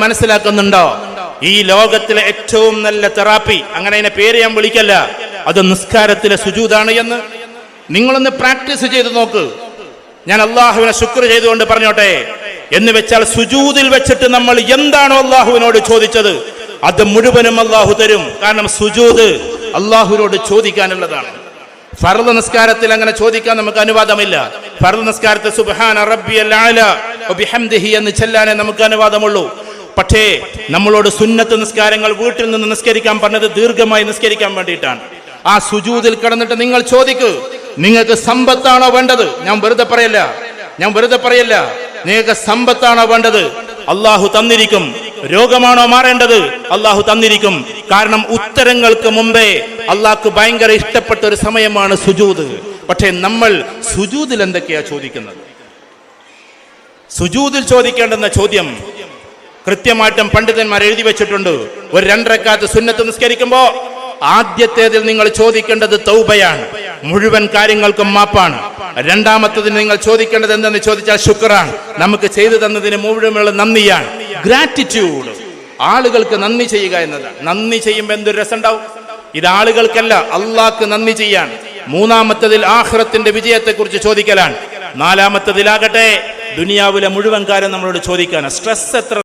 മനസ്സിലാക്കുന്നുണ്ടോ? ഈ ലോകത്തിലെ ഏറ്റവും നല്ല തെറാപ്പി അങ്ങനെ അതിനെ പേര് ഞാൻ വിളിക്കല്ല അത് നിസ്കാരത്തിലെ സുജൂതാണ് എന്ന്. നിങ്ങളൊന്ന് പ്രാക്ടീസ് ചെയ്ത് നോക്ക്. ഞാൻ അള്ളാഹുവിനെ ശുക്ർ ചെയ്തുകൊണ്ട് പറഞ്ഞോട്ടെ എന്ന് വെച്ചാൽ സുജൂതിൽ വെച്ചിട്ട് നമ്മൾ എന്താണോ അള്ളാഹുവിനോട് ചോദിച്ചത്? അത് മുഴുവനും അള്ളാഹു തരും. കാരണം സുജൂത് അള്ളാഹുവിനോട് ചോദിക്കാനുള്ളതാണ്. ഫർദ് നിസ്കാരത്തിൽ അങ്ങനെ ചോദിക്കാൻ നമുക്ക് അനുവാദമില്ല. ഫർദ് നിസ്കാരത്തെ സുബാൻ എന്ന് ചെല്ലാനേ നമുക്ക് അനുവാദമുള്ളൂ. പക്ഷേ നമ്മളോട് സുന്നത്ത് നിസ്കാരങ്ങൾ വീട്ടിൽ നിന്ന് നിസ്കരിക്കാൻ പറഞ്ഞത് ദീർഘമായി നിസ്കരിക്കാൻ വേണ്ടിയിട്ടാണ്. ആ സുജൂതിൽ കിടന്നിട്ട് നിങ്ങൾ ചോദിക്കൂ നിങ്ങൾക്ക് സമ്പത്താണോ വേണ്ടത്? ഞാൻ വെറുതെ പറയല്ല. ഞാൻ വെറുതെ പറയല്ല. നിങ്ങൾക്ക് സമ്പത്താണോ വേണ്ടത്? അള്ളാഹു തന്നിരിക്കും. രോഗമാണോ മാറേണ്ടത്? അള്ളാഹു തന്നിരിക്കും. കാരണം ഉത്തരങ്ങൾക്ക് മുമ്പേ അള്ളാഹ്ക്ക് ഭയങ്കര ഇഷ്ടപ്പെട്ട ഒരു സമയമാണ് സുജൂത്. പക്ഷേ നമ്മൾ സുജൂതിൽ എന്തൊക്കെയാ ചോദിക്കുന്നത്? സുജൂതിൽ ചോദിക്കേണ്ടുന്ന ചോദ്യം കൃത്യമായിട്ടും പണ്ഡിതന്മാർ എഴുതി വെച്ചിട്ടുണ്ട്. ഒരു രണ്ടരക്കാത്ത് സുന്നത്ത് നിസ്കരിക്കുമ്പോ ആദ്യത്തേതിൽ നിങ്ങൾ ചോദിക്കേണ്ടത് തൗബയാണ്. മുഴുവൻ കാര്യങ്ങൾക്കും മാപ്പാണ്. രണ്ടാമത്തതിന് നിങ്ങൾ ചോദിക്കേണ്ടത് എന്തെന്ന് ചോദിച്ചാൽ ശുക്രാണ്. നമുക്ക് ചെയ്തു തന്നതിന് മുഴുവനുള്ള നന്ദിയാണ്. ഗ്രാറ്റിറ്റ്യൂഡ് ആളുകൾക്ക് നന്ദി ചെയ്യുക എന്നതാണ്. നന്ദി ചെയ്യുമ്പോൾ എന്തൊരു രസമുണ്ടാവും? ഇത് ആളുകൾക്കല്ല അള്ളാഹ്ക്ക് നന്ദി ചെയ്യാൻ മൂന്നാമത്തതിൽ ആഹ്റത്തിന്റെ വിജയത്തെക്കുറിച്ച് ചോദിക്കലാണ്. നാലാമത്തതിലാകട്ടെ ദുനിയാവിലെ മുഴുവൻ കാര്യം നമ്മളോട് ചോദിക്കാനാണ്. സ്ട്രെസ് എത്ര